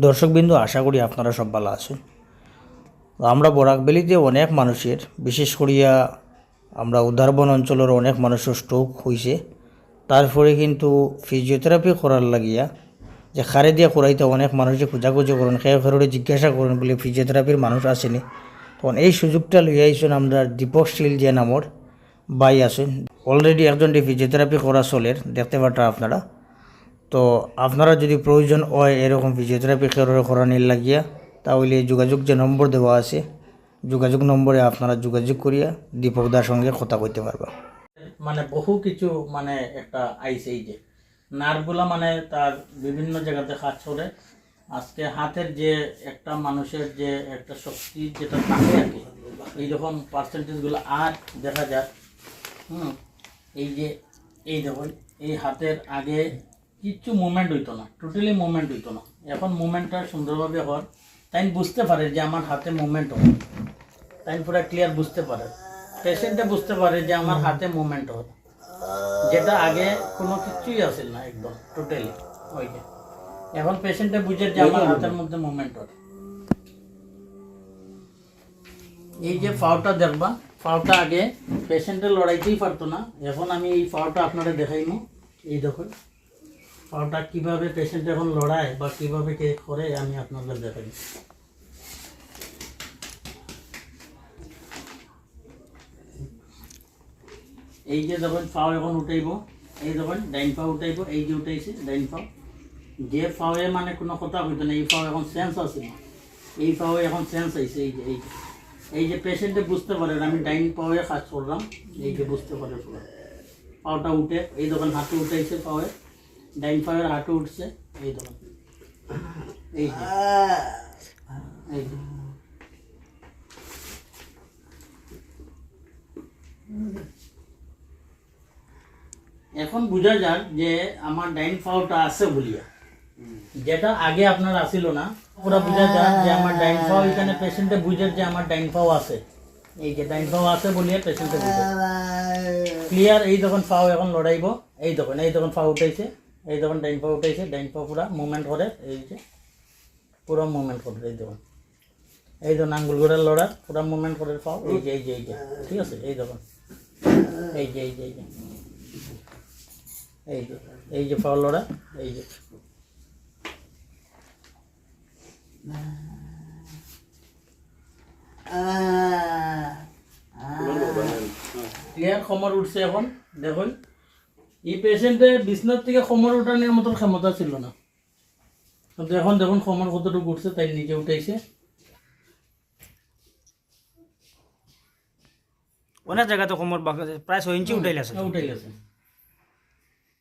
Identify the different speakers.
Speaker 1: দর্শকবিন্দু, আশা করি আপনারা সব ভালো আছেন। আমরা বরাকবেলিতে অনেক মানুষের, বিশেষ করিয়া আমরা উদারবন অঞ্চলের অনেক মানুষের স্ট্রোক হয়েছে তারপরে কিন্তু ফিজিওথেরাপি করার লাগিয়া যে খারে দিয়া করাইতে অনেক মানুষে খোঁজাখুঁজি করেন, খেয়ে খেরোড়ে জিজ্ঞাসা করেন বলে ফিজিওথেরাপির মানুষ আসেনি। তখন এই সুযোগটা লইয়া আইসেন আমরা দীপক শীল যে নামর বাই আছেন। অলরেডি একজন ফিজিওথেরাপি করা চলের, দেখতে পারটা আপনারা। তো আপনারা যদি প্রয়োজন হয় এরকম ফিজিওথেরাপি কেরোরে করানির লাগিয়া, তাহলে যোগাযোগ যে নম্বর দেওয়া আছে, যোগাযোগ নম্বরে আপনারা যোগাযোগ করিয়া দীপকদার সঙ্গে কথা কইতে পারবা।
Speaker 2: মানে বহু কিছু মানে একটা আইসে এই যে। নার্ভগুলা মানে তার বিভিন্ন জায়গাতে কাজ করে আজকে হাতের যে একটা মানুষের যে একটা শক্তি যেটা থাকে আর কি এই যখন পার্সেন্টেজগুলো আর দেখা যায় হুম, এই যে, এই দেখুন, এই হাতের আগে কিচ্ছু মুভমেন্ট হইতো না টোটালি মুভমেন্ট হইতো না। এখন মুভমেন্টটা সুন্দরভাবে হওয়ার তাই বুঝতে পারে যে আমার হাতে মুভমেন্ট হয়। তাই পুরো ক্লিয়ার বুঝতে পারে। পেশেন্টে বুঝতে পারে যে আমার হাতে মুভমেন্ট হয়। যেটা আগে কোনো কিছুই আসেল না একদম টোটালি ওই যে। এখন পেশেন্টে বুঝে যে আমার হাতের মধ্যে মুভমেন্ট হয়। এই যে ফাওটা দেখবা ফাওটা আগে পেশেন্টে লড়াইতেই পারতো না। এখন আমি এই ফাওটা আপনারা দেখাইমু। এই দেখুন। ফাওটা কীভাবে পেশেন্ট এখন লড়ায় বা কীভাবে কে করে, আমি আপনাদের দেখাই। এই যে যখন ফাও এখন উঠাইব। এই যখন ডাইন ফাও উঠাইব। এই যে উঠাইছে, ডাইন ফাও যে ফাওয়ে মানে কোনো কথা হইতো না, এই ফাও এখন সেন্স আছে। এই ফাওয়ে এখন সেন্স আইছে, এই যে এই যে। এই যে পেশেন্টে বুঝতে পারে আমি ডাইন পাওয়ে কাজ করলাম, এই যে বুঝতে পারে পুরো। পাওটা উঠে, এই দোকান হাঁটু উঠাইছে পাওয়ে। ডাইন হাঁটু উঠছে। এই দোকান এই এখন বোঝা যাক যে আমার ডাইন পাওটা আছে বলিয়া। যেটা আগে আপনার আসিল না, পুরো বোঝা যাক যে আমার ডাইন পাও এখানে পেশেন্টে বুঝে যে আমার ডাইন পাও আছে। এই যে ডাইন পাও আছে বলিয়া পেশেন্টে বুঝে। ক্লিয়ার এই যখন পাও এখন লড়াইব, এই তখন এই তখন পাও উঠাইছে এই তখন ডাইন পাও উঠাইছে ডাইন পাও পুরা মুভমেন্ট করে এই যে পুরো মুভমেন্ট করে এই তখন এই যখন আঙ্গুল গোড়ার লড়া পুরো মুভমেন্ট করে পাও এই যে এই যে এই যে ঠিক আছে এই তখন এই যে এই যে এই যে এই যে এই যে পাও লড়া এই যে। ক্লিয়ার খমর উঠছে এখন দেখুন। এই পেশেন্টে বিছনার থেকে খমর উঠানোর মতো ক্ষমতা ছিল না। কিন্তু এখন দেখুন খমর কতটুকু উঠছে তাই নিজে উঠাইছে।
Speaker 1: অনেক জায়গাতে কমর বাঁকা- প্রায় ছয় ইঞ্চি উঠাইলে আছে
Speaker 2: উঠে গেছে